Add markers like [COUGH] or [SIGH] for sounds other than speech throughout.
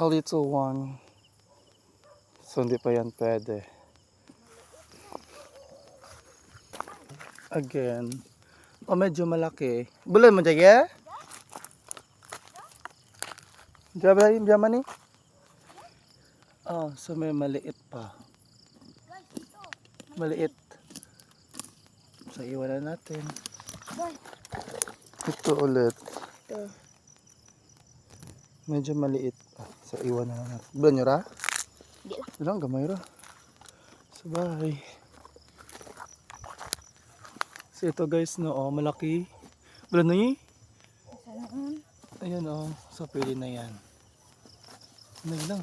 a little one. So hindi pa yan pwede. Again. O medyo malaki. Bulan mo dyan, ba yung ni? Oh, so may maliit pa. Maliit. So iwanan natin. Ito ulit. Ito. Medyo maliit pa. So iwanan na natin. Bulan nyo ra? Hindi lang. Ilang gamay ra. So bye. So ito guys no, oh, malaki. Bulan na yun? Saan? Ayan oh, so pwede na yan. Ano lang,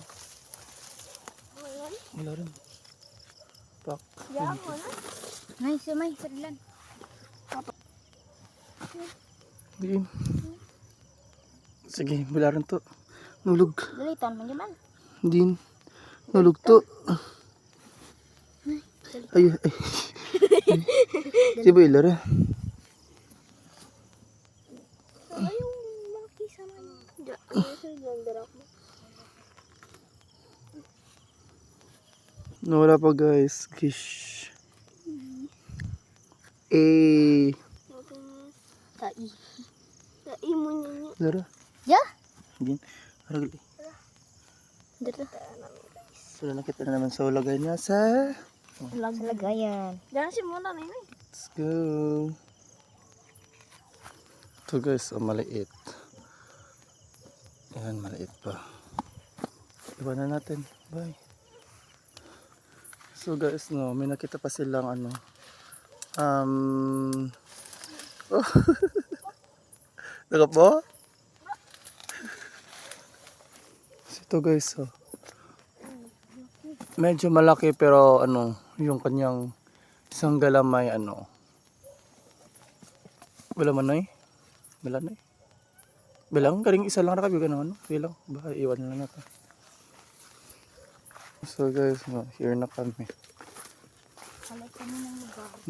wala rin. Pak. Yan mo na. May, sumay, sarilan. Diin. Sige, wala rin to. Nulog. Dalitan man yaman. Din. Nulog to. Ay, ay. Si Boy, lara. Ay, yung malaki sa darak mo. Nawala pa guys. Gish. Eh. Tai. Tai mo niya. Lara. Ya? Din. Haragli. Dito. So, nakita na naman sa ulagay niya sa... Lag lagayan. Diyan si muna na yun. Let's go. Ito guys, oh, maliit. Ayan, maliit pa. Iwan na natin. Bye. So guys, no, may nakita pa silang ano. Um... [LAUGHS] Oh. Naka po? So, ito guys, oh. Medyo malaki pero ano, yung kanyang isang galamay ano. Wala man na eh. Wala na eh. Bilang, karing isa lang nakabigan ng ano. Bilang, baka iwan na natin. So guys, no, here na kami.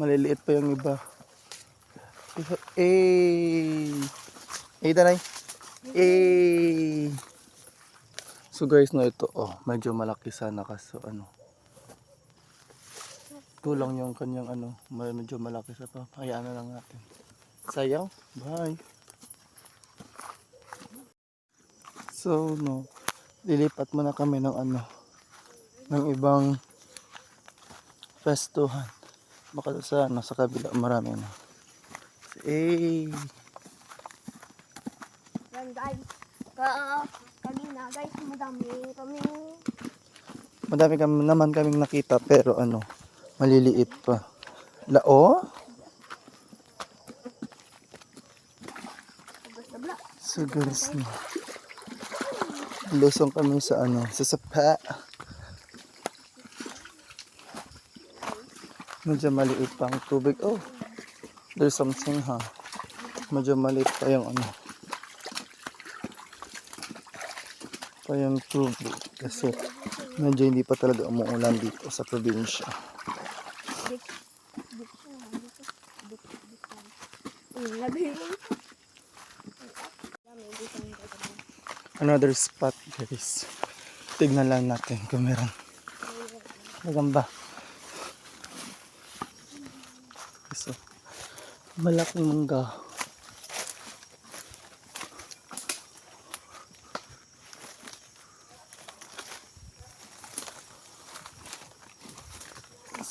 Maliliit pa yung iba. Eh! Eh, tanay. Eh! So guys, no, ito, oh, medyo malaki sana kaso ano. Kulang yung kanyang ano, medyo malaki sa pa. Hayaan na lang natin. Sayang. Bye. So, no, lilipat muna kami ng ano, ng ibang festuhan. Baka sa, ano, sa kabila, marami na. Eh, Yan guys. Ka kanina guys, madami kami. madami kami, naman kaming nakita pero ano, maliliit pa. Lao? So guys, no. Lusong kami sa ano, sa sapa. Medyo maliit pa ang tubig. Oh, there's something ha. Medyo maliit pa yung ano. Pa yung tubig. Kasi medyo hindi pa talaga umuulan dito sa probinsya. Another spot guys. Tignan lang natin kung meron. Magamba. So, malaking mangga.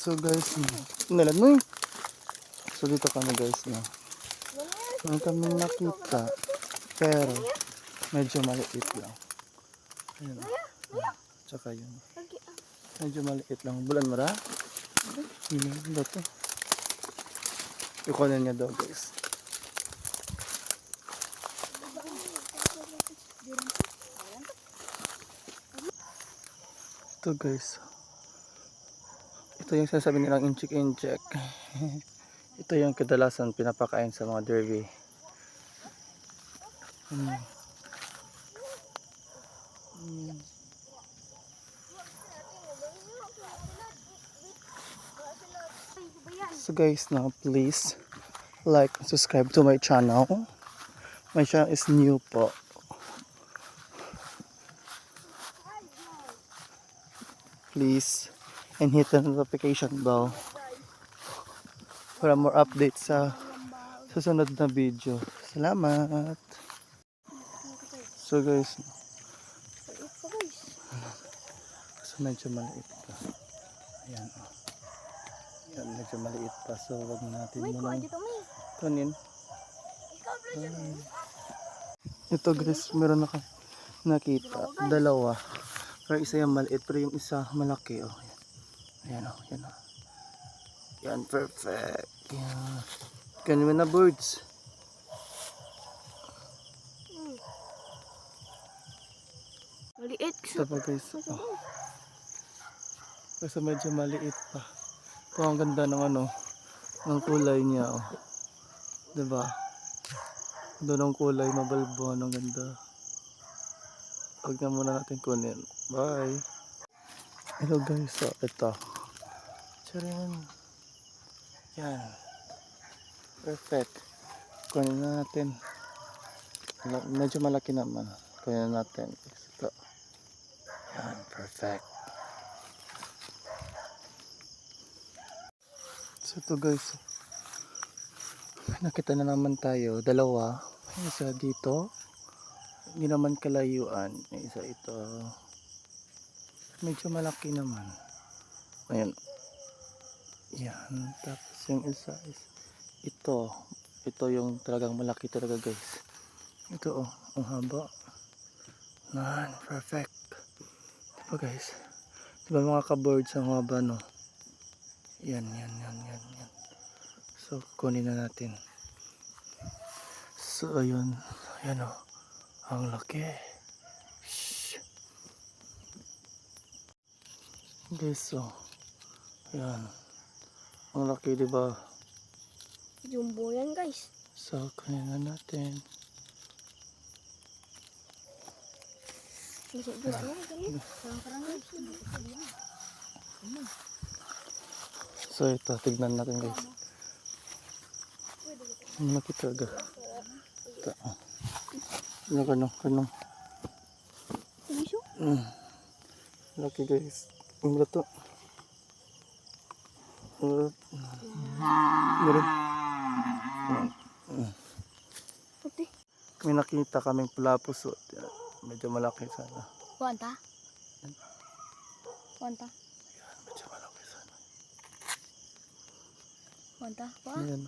So guys, nalan mo eh. So dito kami guys na. Meron kami nakita. Pero medyo maliit lang. Ayan. Tsaka yun. Medyo maliit lang. Bulan mo ra? Yun ano ba to? Ikunin niya daw guys. Ito guys. Ito yung sasabi nilang incheck incheck. [LAUGHS] Ito yung kadalasan pinapakain sa mga derby. Hmm. So guys, now please like subscribe to my channel. My channel is new po. please and hit the notification bell para more updates sa susunod na video. Salamat! So guys, so medyo maliit pa. Ayan. oh. Ayan, medyo maliit pa. So wag natin kuha muna dyan. Ito guys, meron na nakita. Dalawa. Pero isa yung maliit, pero yung isa malaki. Oh. Ayan o, yan o. Yan, perfect. Yan. Ganun na birds. Maliit. Ito pa guys. Oh. Kasi medyo maliit pa. Ito ang ganda ng ano, ng kulay niya. Oh. Diba? Doon ang kulay, mabalbo. Ang ganda. Huwag na muna natin kunin. Bye! Hello guys, so ito. Charan. Yan. Perfect. Kunin na natin. Medyo malaki naman. Kunin na natin. Ito. Yan, perfect. So ito guys. Nakita na naman tayo. Dalawa. Isa dito. Hindi naman kalayuan. Isa ito. Medyo malaki naman. Ayan. Yan. Tapos yung isa is ito. Ito yung talagang malaki talaga guys. Ito oh. Ang haba. Nan. Perfect. Diba guys? Diba mga ka-birds ang haba no? Yan, yan, yan, yan, yan. So, kunin na natin. So, ayun. Ayan o. Ang laki. Shhh. Guys, so. Ayan. Ang laki, diba? Jumbo yan guys. So, kunin na natin. Guys. So, ito. Tignan natin guys. Ang laki talaga. Ito. Ano, kanong, kanong. Laki guys. Ang. Uh, meron. Puti. May nakita kaming pulapos. So, medyo malaki sana. Wanta? Wanta? Medyo malaki sana. Wanta? Wah. Ayan.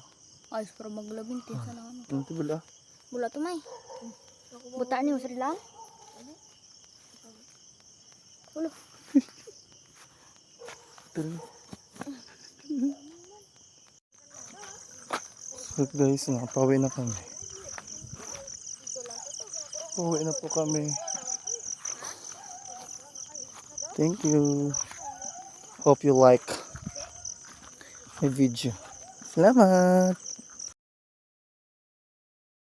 Ayos para maglabintin sa na ano. Ano ito bala? Bula to may. Buta ni usri lang. Ulo. [LAUGHS] Rin. So guys, napawi na kami. Pauwi na po kami. Thank you. Hope you like my video. Salamat!